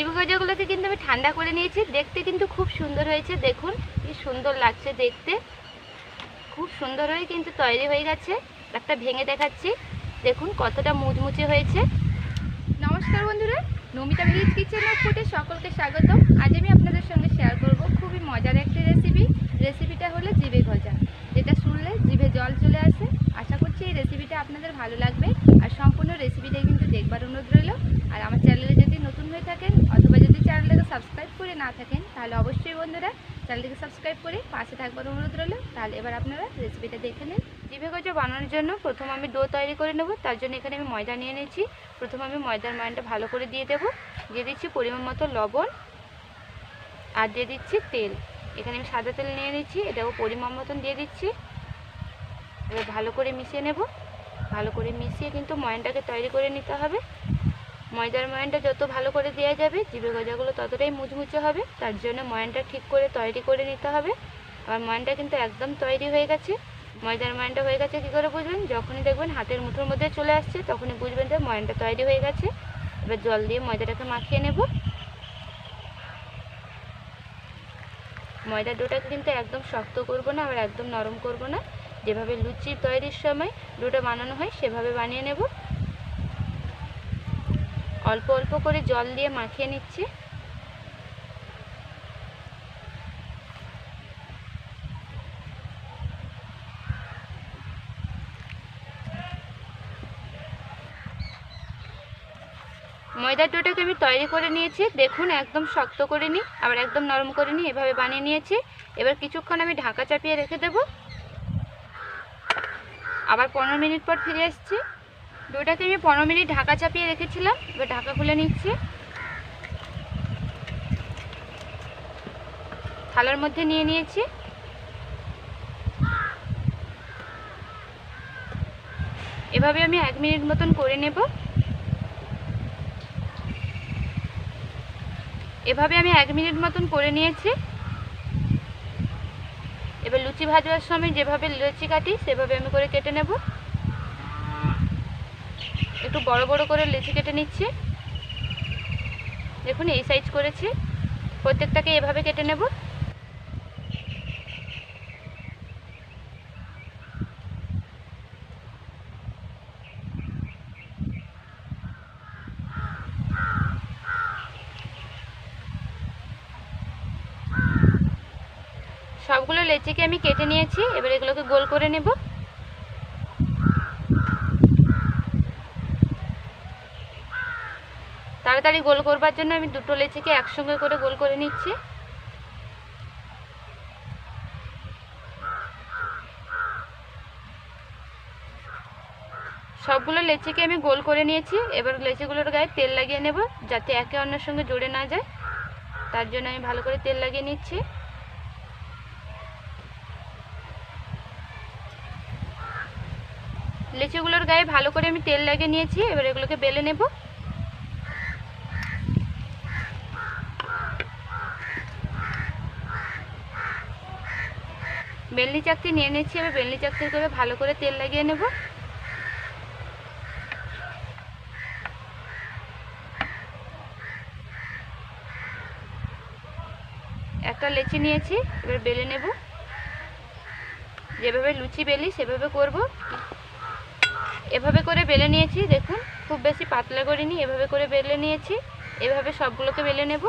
জিভে গজাগুলোকে কিন্তু আমি ঠান্ডা করে নিয়েছি। দেখতে কিন্তু খুব সুন্দর হয়েছে, দেখুন। কি সুন্দর লাগছে দেখতে। খুব সুন্দর হয়ে কিন্তু তৈরি হয়ে গেছে। একটা ভেঙে দেখাচ্ছি। দেখুন কতটা মুচমুচে হয়েছে। নমস্কার বন্ধুরা, নমিতা ভিলেজ কিচেন ফুডে সকলকে স্বাগত আজ আমি আপনাদের সঙ্গে শেয়ার করব খুবই মজার একটি রেসিপি রেসিপিটা হলো জিভে গজা যেটা শুনলে জিভে জল চলে আসে। আশা করছি এই রেসিপিটা আপনাদের ভালো লাগবে। আর সম্পূর্ণ রেসিপিটাই কিন্তু দেখবার অনুরোধ রইল। আর আমার চ্যানেলে নতুন হয়ে থাকেন অথবা যদি চ্যানেলটাকে সাবস্ক্রাইব করে না থাকেন, তাহলে অবশ্যই বন্ধুরা চ্যানেলটিকে সাবস্ক্রাইব করে পাশে থাকবার অনুরোধ রইল। তাহলে এবার আপনারা রেসিপিটা দেখে নিন। জিভে গজা বানানোর জন্য প্রথম আমি ডো তৈরি করে নেব, তার জন্য এখানে আমি ময়দা নিয়ে নিয়েছি। প্রথম আমি ময়দার ময়নটা ভালো করে দিয়ে দেবো। দিয়ে দিচ্ছি পরিমাণ মতো লবণ আর দিয়ে দিচ্ছি তেল। এখানে আমি সাদা তেল নিয়ে নিচ্ছি এটাও পরিমাণ মতন দিয়ে দিচ্ছি। এবার ভালো করে মিশিয়ে নেব। ভালো করে মিশিয়ে কিন্তু ময়নটাকে তৈরি করে নিতে হবে। ময়দার ময়নটা যত ভালো করে দেওয়া যাবে জিভে গজাগুলো ততটাই মুচমুচে হবে, তার জন্য ময়নটা ঠিক করে তৈরি করে নিতে হবে। আর ময়নটা কিন্তু একদম তৈরি হয়ে গেছে। ময়দার ময়নটা হয়ে গেছে কী করে বুঝবেন? যখনই দেখবেন হাতের মুঠোর মধ্যে চলে আসছে, তখনই বুঝবেন যে ময়নটা তৈরি হয়ে গেছে। এবার জল দিয়ে ময়দাটাকে মাখিয়ে নেব। ময়দার ডোটাকে কিন্তু একদম শক্ত করব না, আবার একদম নরম করব না। যেভাবে লুচি তৈরির সময় ডোটা বানানো হয়, সেভাবে বানিয়ে নেব। অল্প অল্প করে জল দিয়ে মাখিয়ে নিচ্ছি। ময়দার ডোটাকে আমি তৈরি করে নিয়েছি। দেখুন, একদম শক্ত করে নিই, আবার একদম নরম করে নিই, এভাবে বানিয়ে নিয়েছি। এবার কিছুক্ষণ আমি ঢাকা চাপিয়ে রেখে দেব। আবার পনেরো মিনিট পর ফিরে এসেছি ডোটাকে আমি পনেরো মিনিট ঢাকা চাপিয়ে রেখেছিলাম, এবার ঢাকা খুলে নিচ্ছি। থালার মধ্যে নিয়ে নিয়েছি। এভাবে আমি এক মিনিট মতন করে নেব। এভাবে আমি এক মিনিট মতন করে নিয়েছি। এবার লুচি ভাজবার সময় যেভাবে লুচি কাটি, সেভাবে আমি করে কেটে নেব। একটু বড় বড় করে লেচি কেটে নিচ্ছি। দেখুন, এই সাইজ করেছি। প্রত্যেকটাকে এভাবে কেটে নেব। সবগুলো লেচিকে আমি কেটে নিয়েছি। এবার এগুলোকে গোল করে নেব। তাড়াতাড়ি গোল করবার জন্য আমি দুটো লেচিকে একসঙ্গে করে গোল করে নিচ্ছি। সবগুলো লেচিকে আমি গোল করে নিয়েছি। এবার লেচিগুলোর গায়ে তেল লাগিয়ে নেব যাতে একে অন্যের সঙ্গে জুড়ে না যায়। তার জন্য আমি ভালো করে তেল লাগিয়ে নিচ্ছি। লিচুগুলোর গায়ে ভালো করে আমি তেল লাগিয়ে নিয়েছি। এবার এগুলোকে বেলে নেব। বেলনি চাকতি নিয়ে নিচ্ছি এবার বেলনি চাকতি করে ভালো করে তেল লাগিয়ে নেব। একটা লেচি নিয়েছি, এবার বেলে নেব। যেভাবে লুচি বেলি, সেভাবে করব। এভাবে করে বেলে নিয়েছি, দেখুন, খুব বেশি পাতলা করিনি, এভাবে করে বেলে নিয়েছি। এভাবে সবগুলোকে বেলে নেব।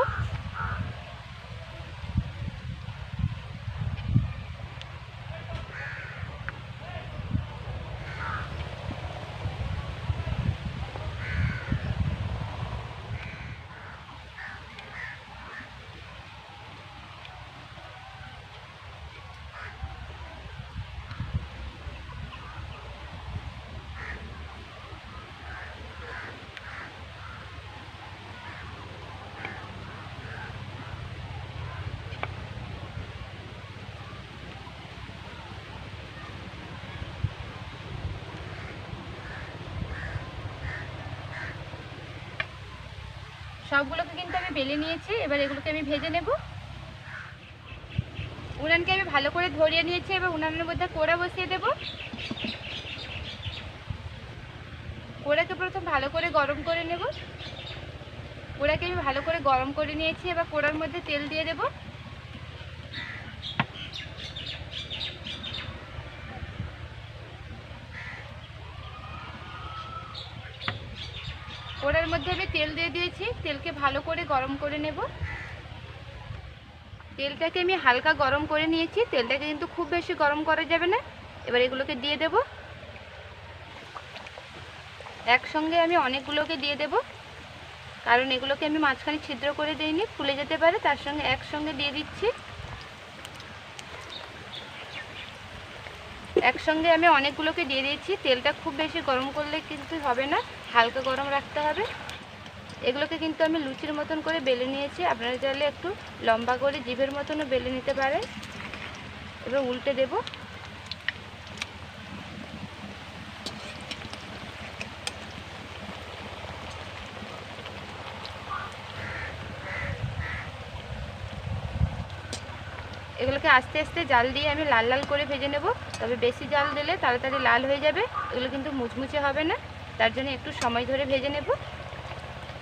সবগুলোকে কিন্তু আমি বেলে নিয়েছি, এবার এগুলোকে আমি ভেজে নেব। উনানকে আমি ভালো করে ধরিয়ে নিয়েছি, এবার উনানের মধ্যে কোড়া বসিয়ে দেব। কোড়াকে প্রথম ভালো করে গরম করে নেব। কোড়াকে আমি ভালো করে গরম করে নিয়েছি, এবার কোড়ার মধ্যে তেল দিয়ে দেব। কোড়ার মধ্যে আমি তেল দিয়ে দিয়েছি। তেলকে ভালো করে গরম করে নেব। তেলটাকে আমি হালকা গরম করে নিয়েছি। তেলটাকে কিন্তু খুব বেশি গরম করা যাবে না। এবার এগুলোকে দিয়ে দেব। একসঙ্গে আমি অনেকগুলোকে দিয়ে দেব। কারণ এগুলোকে আমি মাঝখানে ছিদ্র করে দিইনি। ফুলে যেতে পারে, তার সঙ্গে একসঙ্গে দিয়ে দিচ্ছি। একসঙ্গে আমি অনেকগুলোকে দিয়ে দিয়েছি। তেলটা খুব বেশি গরম করলে কিন্তু হবে না, হালকা গরম রাখতে হবে। এগুলোকে কিন্তু আমি লুচির মতন করে বেলে নিয়েছি। আপনারা চাইলে একটু লম্বা করে জিভের মতনও বেলে নিতে পারেন। এবার উল্টে দেব। এগুলোকে আস্তে আস্তে জাল দিয়ে আমি লাল লাল করে ভেজে নেব। তবে বেশি জাল দিলে তাড়াতাড়ি লাল হয়ে যাবে। এগুলো কিন্তু মুচমুচে হবে না। তার জন্য একটু সময় ধরে ভেজে নেব।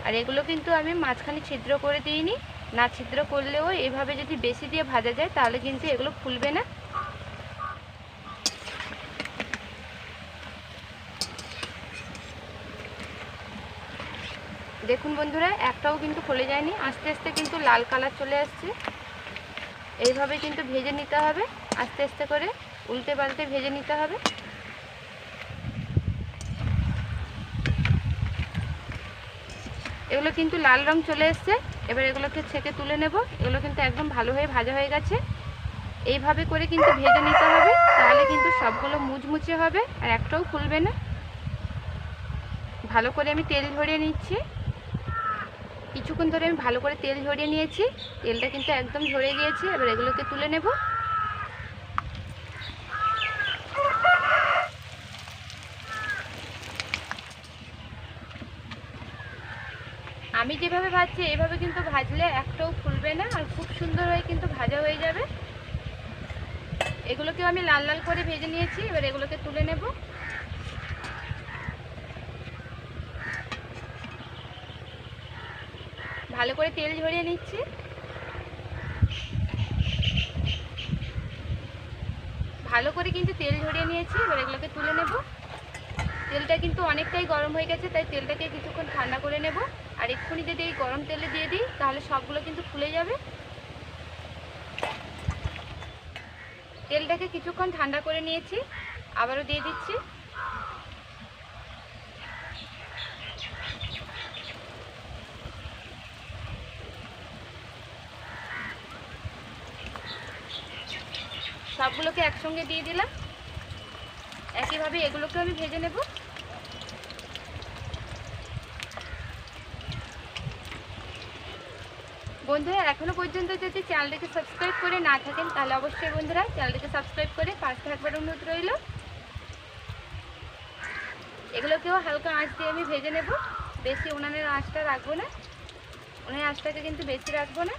আর এগুলো কিন্তু আমি মাঝখানে ছিদ্র করে দিইনি। না ছিদ্র করলেও এভাবে যদি বেশি দিয়ে ভাজা যায়, তাহলে কিন্তু এগুলো ফুলবে না। দেখুন বন্ধুরা, একটাও কিন্তু ফুলে যায়নি। আস্তে আস্তে কিন্তু লাল কালার চলে আসছে। এইভাবে কিন্তু ভেজে নিতে হবে। আস্তে আস্তে করে উল্টে পাল্টে ভেজে নিতে হবে। এগুলো কিন্তু লাল রং চলে এসছে। এবার এগুলোকে ছেঁকে তুলে নেব। এগুলো কিন্তু একদম ভালো হয়ে ভাজা হয়ে গেছে। এইভাবে করে কিন্তু ভেজে নিতে হবে। তাহলে কিন্তু সবগুলো মুচমুচে হবে আর একটাও ফুলবে না। ভালো করে আমি তেল ঝরিয়ে নিচ্ছি। কিছুক্ষণ ধরে আমি ভালো করে তেল ঝরিয়ে নিয়েছি। তেলটা কিন্তু একদম ঝরে গিয়েছে, এবার এগুলোকে তুলে নেব। আমি যেভাবে ভাজছি, এভাবে কিন্তু ভাজলে একটাও ফুলবে না, আর খুব সুন্দর হয়ে কিন্তু ভাজা হয়ে যাবে। এগুলোকেও আমি লাল লাল করে ভেজে নিয়েছি, এবার এগুলোকে তুলে নেব। ভালো করে তেল ঝরিয়ে নিচ্ছি। ভালো করে কিন্তু তেল ঝরিয়ে নিয়েছি, এবার এগুলোকে তুলে নেব। তেলটা কিন্তু অনেকটাই গরম হয়ে গেছে, তাই তেলটাকে কিছুক্ষণ ঠান্ডা করে নেব। আর এক্ষুনি যদি এই গরম তেলে দিয়ে দিই, তাহলে সবগুলো কিন্তু ফুলে যাবে। তেলটাকে কিছুক্ষণ ঠান্ডা করে নিয়েছি, আবারও দিয়ে দিচ্ছি। সবগুলোকে একসঙ্গে দিয়ে দিলাম। একইভাবে এগুলোকে আমি ভেজে নেব। বন্ধুরা, এখনও পর্যন্ত যদি চ্যানেলটিকে সাবস্ক্রাইব করে না থাকেন, তাহলে অবশ্যই বন্ধুরা চ্যানেলটিকে সাবস্ক্রাইব করে পাশে থাকবার অনুরোধ রইল। এগুলোকেও হালকা আঁচ দিয়ে আমি ভেজে নেব। বেশি উনানের আঁচটা রাখব না। উনানের আঁচটাকে কিন্তু বেশি রাখব না।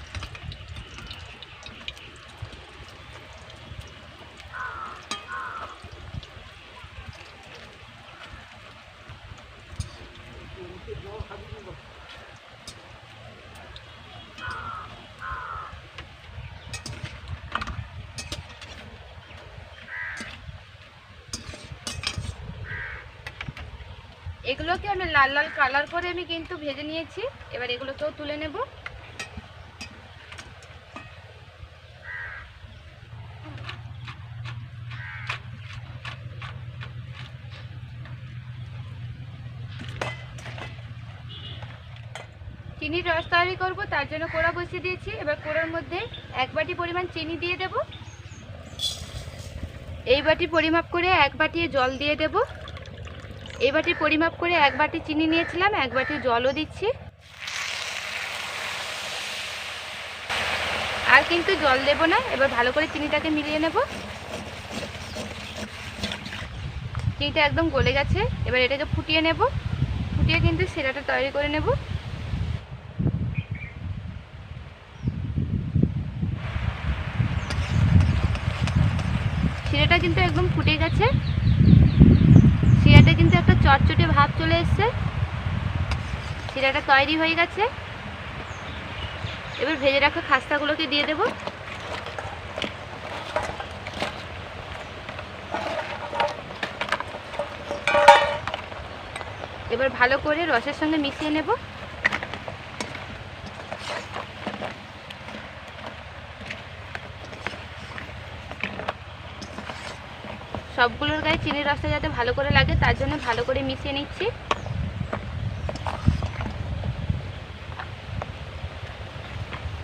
এগুলোকে আমি লাল লাল কালার করে আমি কিন্তু ভেজে নিয়েছি। এবার এগুলোকেও তুলে নেব। চিনির রস তৈরি করব, তার জন্য কোড়া বসিয়ে দিয়েছি। এবার কোড়ার মধ্যে এক বাটি পরিমাণ চিনি দিয়ে দেব। এই বাটি পরিমাপ করে এক বাটি জল দিয়ে দেবো। এই বাটি পরিমাপ করে এক বাটি চিনি নিয়েছিলাম, এক বাটি জলও দিচ্ছি। আর কিন্তু জল দেব না, এবার ভালো করে চিনিটাকে মিলিয়ে নেব। চিনিটা একদম গলে গেছে, এবার এটাকে ফুটিয়ে নেব। ফুটিয়ে কিন্তু সিরাটা তৈরি করে নেব। শিরাটা কিন্তু একদম ফুটে গেছে। কিন্তু একটা চটচটে ভাব চলে এসছে। শিরাটা তৈরি হয়ে গেছে। এবার ভেজে রাখা খাস্তাগুলোকে দিয়ে দেবো। এবার ভালো করে রসের সঙ্গে মিশিয়ে নেব। সবগুলোর গায়ে চিনির রসটা যাতে ভালো করে লাগে, তার জন্য ভালো করে মিশিয়ে নিচ্ছি।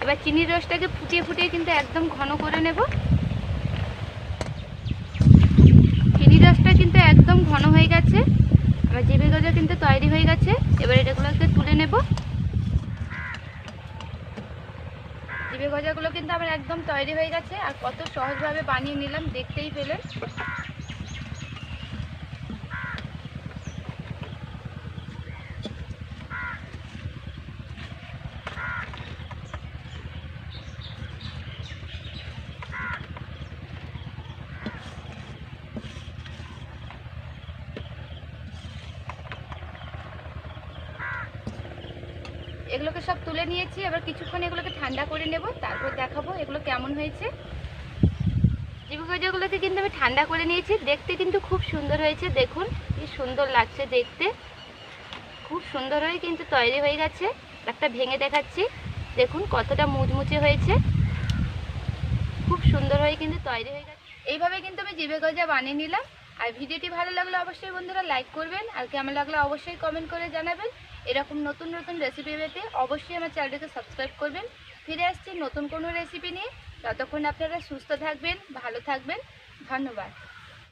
এবার চিনির রসটাকে ফুটিয়ে ফুটিয়ে কিন্তু একদম ঘন করে নেব। চিনির রসটা কিন্তু একদম ঘন হয়ে গেছে। আমার জিভে গজা কিন্তু তৈরি হয়ে গেছে। এবার এটাগুলোকে তুলে নেব। জিভে গজাগুলো কিন্তু আমার একদম তৈরি হয়ে গেছে। আর কত সহজভাবে বানিয়ে নিলাম, দেখতেই পেলেন। এগুলোকে সব তুলে নিয়েছি, এবার কিছুক্ষণ এগুলোকে ঠান্ডা করে নেব, তারপর দেখাবো এগুলো কেমন হয়েছে। জিভে গজাগুলোকে কিন্তু আমি ঠান্ডা করে নিয়েছি, দেখতে কিন্তু খুব সুন্দর হয়েছে, দেখুন, কি সুন্দর লাগছে দেখতে। খুব সুন্দর হয়ে কিন্তু তৈরি হয়ে গেছে, একটা ভেঙে দেখাচ্ছি, দেখুন কতটা মুচমুচে হয়েছে। খুব সুন্দর হয়ে কিন্তু তৈরি হয়ে গেছে। এইভাবে কিন্তু আমি জিভে গজা বানিয়ে নিলাম, আর ভিডিওটি ভালো লাগলে অবশ্যই বন্ধুরা লাইক করবেন, আর কেমন লাগলে অবশ্যই কমেন্ট করে জানাবেন। এরকম নতুন নতুন রেসিপি পেতে অবশ্যই আমার চ্যানেলটিকে সাবস্ক্রাইব করবেন। ফিরে আসছি নতুন কোনো রেসিপি নিয়ে। ততক্ষণ আপনারা সুস্থ থাকবেন, ভালো থাকবেন। ধন্যবাদ।